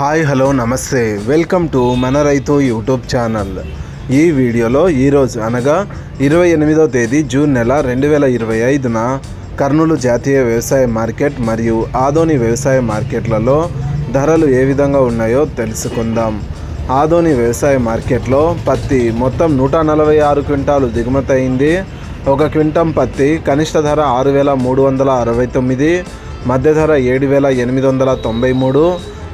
Hi hello నమస్తే. Welcome to Mana Raitu YouTube channel. ఈ వీడియోలో ఈరోజు అనగా ఇరవై ఎనిమిదో తేదీ జూన్ నెల రెండు వేల ఇరవై ఐదున కర్నూలు జాతీయ వ్యవసాయ మార్కెట్ మరియు ఆదోని వ్యవసాయ మార్కెట్లలో ధరలు ఏ విధంగా ఉన్నాయో తెలుసుకుందాం. ఆదోని వ్యవసాయ మార్కెట్లో పత్తి మొత్తం నూట నలభై ఆరు క్వింటాలు దిగుమతి అయింది. ఒక క్వింటం పత్తి కనిష్ట ధర ఆరు వేల మూడు వందల అరవై తొమ్మిది మధ్య ధర ఏడు వేల ఎనిమిది వందల తొంభై మూడు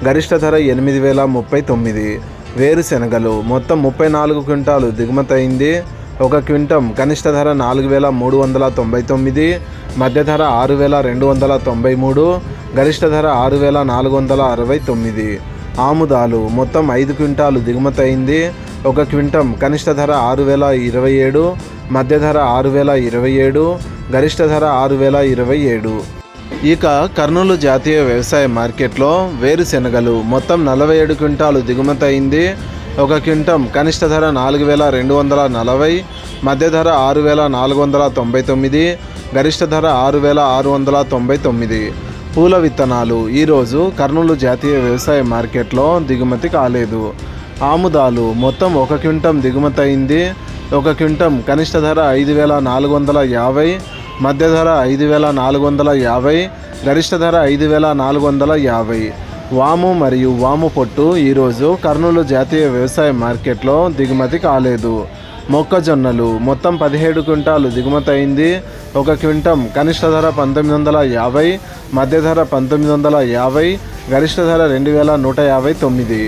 గరిష్ట ధర ఎనిమిది వేల ముప్పై తొమ్మిది. వేరుశెనగలు మొత్తం ముప్పై నాలుగు క్వింటాలు దిగుమతి అయింది. ఒక క్వింటం కనిష్ట ధర నాలుగు వేల మూడు వందల తొంభై తొమ్మిది. మధ్య ధర ఆరు వేల రెండు వందల తొంభై మూడు. గరిష్ట ధర ఆరు వేల నాలుగు వందల అరవై తొమ్మిది. ఆముదాలు మొత్తం ఐదు క్వింటాలు దిగుమతి అయింది. ఒక క్వింటం కనిష్ట ధర ఆరు వేల ఇరవై ఏడు. మధ్య ధర ఆరు వేల ఇరవై ఏడు. గరిష్ట ధర ఆరు వేల ఇరవై ఏడు. ఇక కర్నూలు జాతీయ వ్యవసాయ మార్కెట్లో వేరుశెనగలు మొత్తం నలభై ఏడు క్వింటాలు దిగుమతి అయింది ఒక క్వింటం కనిష్ట ధర నాలుగు వేల రెండు వందల నలభై మధ్య ధర ఆరు వేల నాలుగు వందల తొంభై తొమ్మిది గరిష్ట ధర ఆరు వేల ఆరు వందల తొంభై తొమ్మిది. పూల విత్తనాలు ఈరోజు కర్నూలు జాతీయ వ్యవసాయ మార్కెట్లో దిగుమతి కాలేదు. ఆముదాలు మొత్తం ఒక క్వింటం దిగుమతి అయింది ఒక క్వింటం కనిష్ట ధర ఐదు వేల నాలుగు వందల యాభై మధ్య ధర ఐదు వేల నాలుగు వందల యాభై గరిష్ట ధర ఐదు వేల నాలుగు వందల యాభై. వాము మరియు వాము పొట్టు ఈరోజు కర్నూలు జాతీయ వ్యవసాయ మార్కెట్లో దిగుమతి కాలేదు. మొక్కజొన్నలు మొత్తం పదిహేడు క్వింటాలు దిగుమతి అయింది. ఒక క్వింటం కనిష్ట ధర పంతొమ్మిది వందల యాభై మధ్య ధర పంతొమ్మిది వందల యాభై గరిష్ట ధర రెండు వేల నూట యాభై తొమ్మిది.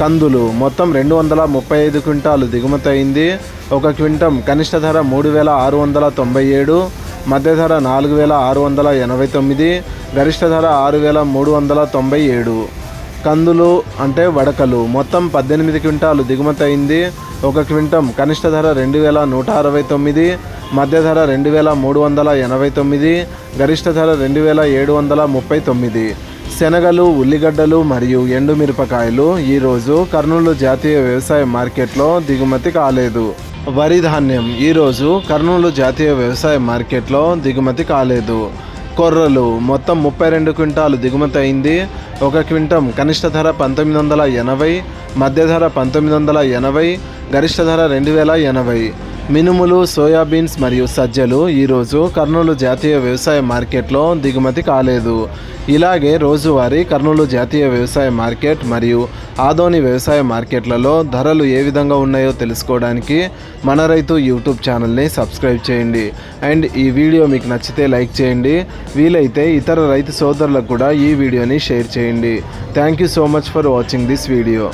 కందులు మొత్తం రెండు వందల ముప్పై ఐదు క్వింటాలు దిగుమతి అయింది. ఒక క్వింటం కనిష్ట ధర మూడు వేల ఆరు వందల తొంభై ఏడు మధ్య ధర నాలుగు వేల ఆరు వందల ఎనభై తొమ్మిది గరిష్ట ధర ఆరు వేల మూడు వందల తొంభై ఏడు. కందులు అంటే వడకలు. మొత్తం పద్దెనిమిది క్వింటాలు దిగుమతి అయింది. ఒక క్వింటం కనిష్ట ధర రెండు వేల నూట అరవై తొమ్మిది మధ్య ధర రెండు వేల మూడు వందల ఎనభై తొమ్మిది గరిష్ట ధర రెండు వేల ఏడు వందల ముప్పై తొమ్మిది. శనగలు ఉల్లిగడ్డలు మరియు ఎండుమిరపకాయలు ఈరోజు కర్నూలు జాతీయ వ్యవసాయ మార్కెట్లో దిగుమతి కాలేదు. వరి ధాన్యం. ఈరోజు కర్నూలు జాతీయ వ్యవసాయ మార్కెట్లో దిగుమతి కాలేదు. కొర్రలు మొత్తం ముప్పై రెండు క్వింటాలు దిగుమతి అయింది. ఒక క్వింటం కనిష్ట ధర పంతొమ్మిది వందల ఎనభై మధ్య ధర పంతొమ్మిది వందల ఎనభై గరిష్ట ధర రెండు వేల ఎనభై. మినుములు సోయాబీన్స్ మరియు సజ్జలు ఈరోజు కర్నూలు జాతీయ వ్యవసాయ మార్కెట్లో దిగుమతి కాలేదు. ఇలాగే రోజువారీ కర్నూలు జాతీయ వ్యవసాయ మార్కెట్ మరియు ఆదోని వ్యవసాయ మార్కెట్లలో ధరలు ఏ విధంగా ఉన్నాయో తెలుసుకోవడానికి మన రైతు యూట్యూబ్ ఛానల్ని సబ్స్క్రైబ్ చేయండి. అండ్ ఈ వీడియో మీకు నచ్చితే లైక్ చేయండి. వీలైతే ఇతర రైతు సోదరులకు కూడా ఈ వీడియోని షేర్ చేయండి. Thank you so much for watching this video.